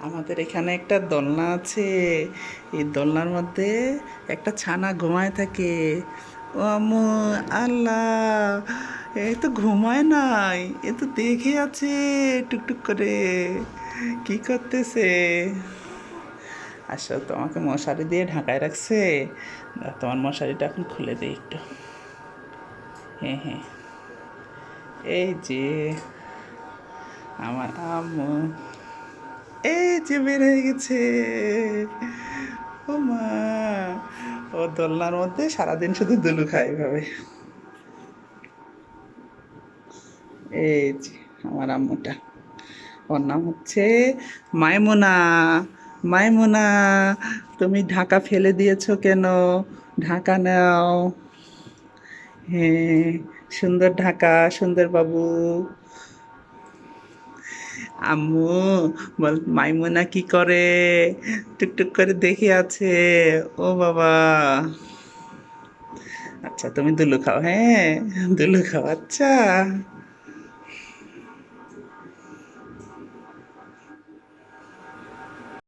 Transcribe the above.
আমাদের এখানে একটা দোলনা আছে। এই দোলনার মধ্যে একটা ছানা ঘুমায় থাকে। ও আল্লাহ, এ তো ঘুমায় নাই, এ তো দেখে আছে টুকটুক করে। কি করতেছে? আসলে তোমাকে মশারি দিয়ে ঢাকায় রাখছে। তোমার মশারিটা এখন খুলে দিই একটু। হ্যাঁ হ্যাঁ। এই যে, আমার আম্মু। এই যে বের হয়ে গেছে। ও মা। ও দোলনার মধ্যে সারাদিন শুধু দুলু খায় এভাবে। এই যে আমার আম্মুটা। ওর নাম হচ্ছে মাইমুনা। মাইমুনা, তুমি ঢাকা ফেলে দিয়েছ কেন? ঢাকা নাও। হ্যাঁ সুন্দর ঢাকা সুন্দর বাবু আম্মু, বল, মাইমুনা কি করে? টুকটুক করে দেখে আছে। ও বাবা। আচ্ছা তুমি দুলু খাও হ্যাঁ? দুলু খাও আচ্ছা।